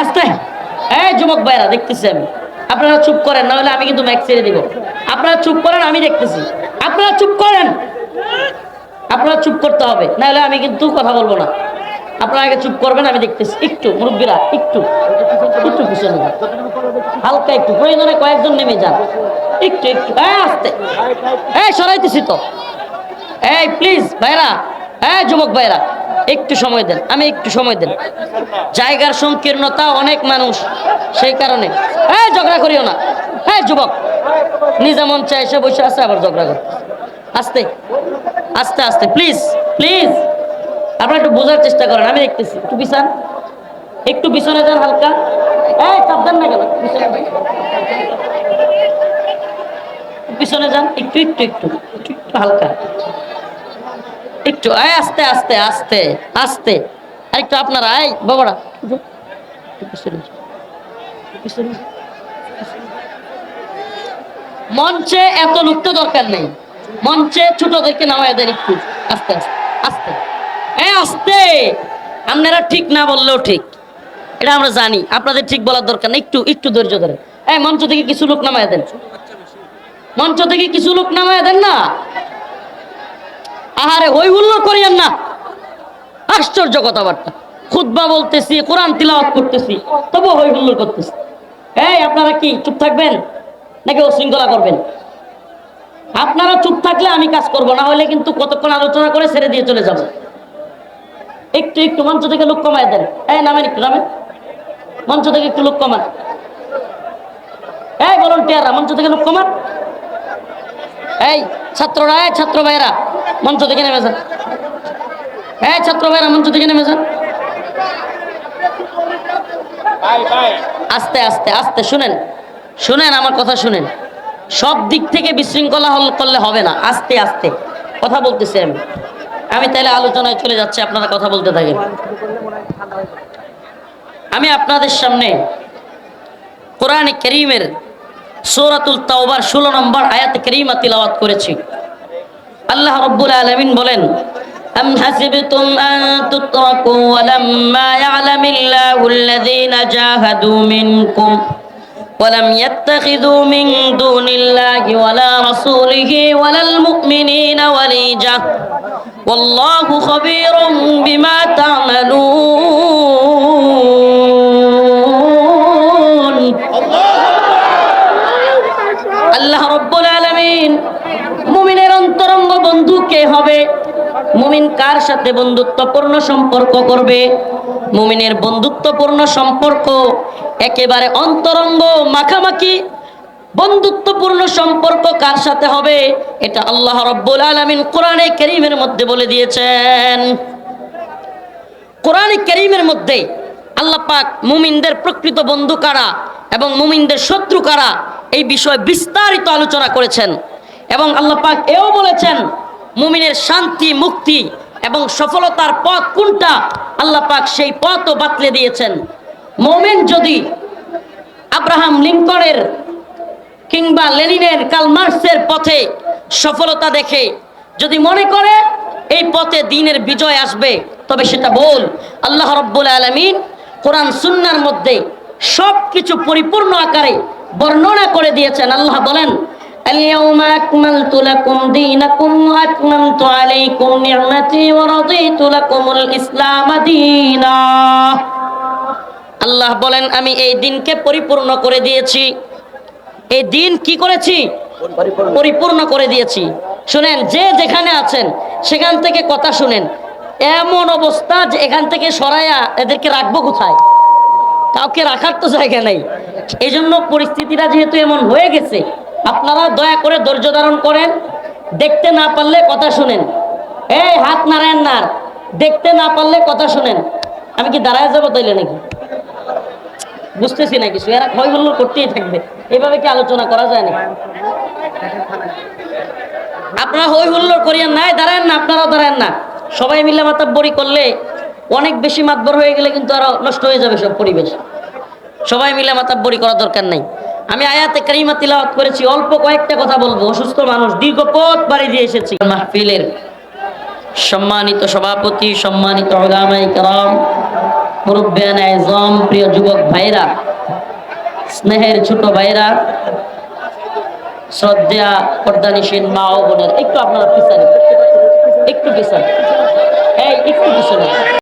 আসতে এই যুবক ভাইরা, দেখতেছি আমি। আপনারা চুপ করেন না হলে আমি কিন্তু ম্যাক্স ছেড়ে দিব। আপনারা চুপ করেন, আমি দেখতেছি। আপনারা চুপ করেন। আপনারা চুপ করতে হবে না হলে আমি কিন্তু কথা বলব না। আপনারা আগে চুপ করবেন, আমি দেখতেছি। একটু, মুরব্বীরা, একটু। একটু পিছনে যান। হালকা একটু, প্রয়োজনে কয়েকজন নেমে যান। একটু একটু। এই, আসতে। এই, সরাইতেছি তো। এই প্লিজ ভাইরা। হ্যাঁ যুবক ভাইরা। একটু সময় দেন, আমি একটু সময় দেন। জায়গার সংকীর্ণতা অনেক মানুষ, সেই কারণে। হ্যাঁ ঝগড়া করিও না। হ্যাঁ যুবক, নিজে মন চায় এসে বসে আছে, আবার ঝগড়া কর। আস্তে আস্তে আস্তে প্লিজ প্লিজ আপনারা একটু বোঝার চেষ্টা করেন, আমি দেখতেছি। একটু বিছান একটু পিছনে যান হালকা। এই না কেন? পিছনে যান। পিছনে একটু একটু একটু একটু হালকা। একটু আস্তে আস্তে আস্তে আস্তে। আর একটু আপনারা, এই বাবারা। মঞ্চে এত লোক তো দরকার নেই। মঞ্চে ছোটদেরকে নামায় দেন একটু। আস্তে আস্তে আস্তে। এ, আস্তে! আপনারা ঠিক না বললেও ঠিক। এটা আমরা জানি। আপনাদের ঠিক বলার দরকার নেই। একটু একটু ধৈর্য ধরে। এই মঞ্চ থেকে কিছু লোক নামায় দেন। মঞ্চ থেকে কিছু লোক নামায় দেন না? আহারে হই হুল্লোড় করিয়েন না। আশ্চর্য কথাবার্তা। খুদ্া বলতেছি, কোরআন তিলাওয়াত করতেছি তবু হই হুল্লোড় করতেছি। এই, আপনারা কি চুপ থাকবেন নাকি শৃঙ্খলা করবেন? আপনারা চুপ থাকলে আমি কাজ করব, না হলে কিন্তু কতক্ষণ আলোচনা করে ছেড়ে দিয়ে চলে যাব। একটু একটু মঞ্চ থেকে লোক কমায় দেন। এই, নামেন একটু, নামেন। মঞ্চ থেকে একটু লোক কমান। এই, বলুন টিয়ারা মঞ্চ থেকে লোক কমান। এই, ছাত্ররা, এই ছাত্র ভাইরা মঞ্চ থেকে নেমে যান। এই ছাত্র ভাইরা, মঞ্চ থেকে নেমে যান। আস্তে আস্তে আস্তে, শুনেন। শুনেন, আমার কথা শুনেন। সব দিক থেকে বিশৃঙ্খলা করলে হবে না। আস্তে আস্তে। কথা বলতেছি আমি। আমি তাহলে আলোচনায় চলে যাচ্ছি, আপনারা কথা বলতে থাকেন। আমি আপনাদের সামনে কোরআনে করিমের সৌরাতুল তাওবার ষোলো নম্বর আয়াত করিমা তিলাওয়াত করেছি। আল্লাহ রব্বুল আলমিন বলেন أم حسبتم أن تتركوا ولما يعلم الله الذين جاهدوا منكم ولم يتخذوا من دون الله ولا رسوله ولا المؤمنين وليجة والله خبير بما تعملون হবে? মুমিন কার সাথে বন্ধুত্বপূর্ণ সম্পর্ক করবে? মুমিনের বন্ধুত্বপূর্ণ সম্পর্ক একেবারে অন্তরঙ্গ, মাখামাখি। বন্ধুত্বপূর্ণ সম্পর্ক কার সাথে হবে? এটা আল্লাহ রব্বুল আলামিন কোরআনে কারীমের মধ্যে বলে দিয়েছেন। কোরআনে কারীমের মধ্যে আল্লাহ পাক মুমিনদের প্রকৃত বন্ধু কারা এবং মুমিনদের শত্রু কারা, এই বিষয়ে বিস্তারিত আলোচনা করেছেন। এবং আল্লাহ পাক এও বলেছেন মুমিনের শান্তি, মুক্তি এবং সফলতার পথ কোনটা? আল্লাহ পাক সেই পথও বাতলে দিয়েছেন। মুমিন যদি আব্রাহাম লিঙ্কনের কিংবা লেনিনের কালমার্সের পথে সফলতা দেখে, যদি মনে করে এই পথে দিনের বিজয় আসবে, তবে সেটা বল আল্লাহ রব্বুল আলমিন কোরআন, সুন্নার মধ্যে সব কিছু পরিপূর্ণ আকারে বর্ণনা করে দিয়েছেন। আল্লাহ বলেন اليوم أكملت لكم دينكم وأتممت عليكم نعمتي ورضيت لكم الإسلام دينا আল্লাহ বলেন আমি এই দিনকে পরিপূর্ণ করে দিয়েছি এই দিন কি করেছি পরিপূর্ণ করে দিয়েছি শুনেন যে যেখানে আছেন সেখান থেকে কথা শুনেন এমন অবস্থা যে এখান থেকে সরাইয়া এদেরকে রাখবো কোথায় কাউকে রাখার তো জায়গা নেই এই জন্য পরিস্থিতিটা যেহেতু এমন হয়ে গেছে আপনারা দয়া করে ধৈর্য ধারণ করেন, দেখতে না পারলে কথা শুনেন। এই হাত নারায়ণ নার দেখতে না পারলে কথা শুনেন। আমি কি দাঁড়ায় যাব তাইলে নাকি? বুঝতেছি না কিছু, এরা ভয় হুল্লোড় করতেই থাকবে। এভাবে কি আলোচনা করা যায় না আপনারা হই হুল্লোড় করিয়েন নাই দাঁড়ান না, আপনারাও দাঁড়ান না। সবাই মিলে মাতাব্বরি করলে অনেক বেশি মাতবর হয়ে গেলে কিন্তু আরও নষ্ট হয়ে যাবে সব পরিবেশ। সবাই মিলে মাতাব্বরি করা দরকার নাই। আমি আয়াতে কারিমা তিলাওয়াত করেছি, অল্প কয়েকটা কথা বলব। অসুস্থ মানুষ দীর্ঘ পথ বাড়ি দিয়ে এসেছি। মাহফিলের সম্মানিত সভাপতি, সম্মানিত ওলামাই কালাম মুরব্বিয়ান আজম প্রিয় যুবক ভাইরা স্নেহের ছোট ভাইরা শ্রদ্ধা পর্দানিসীন মা ও বোনের, একটু আপনারা পিছনে, একটু পিছনে। এই, একটু পিছনে।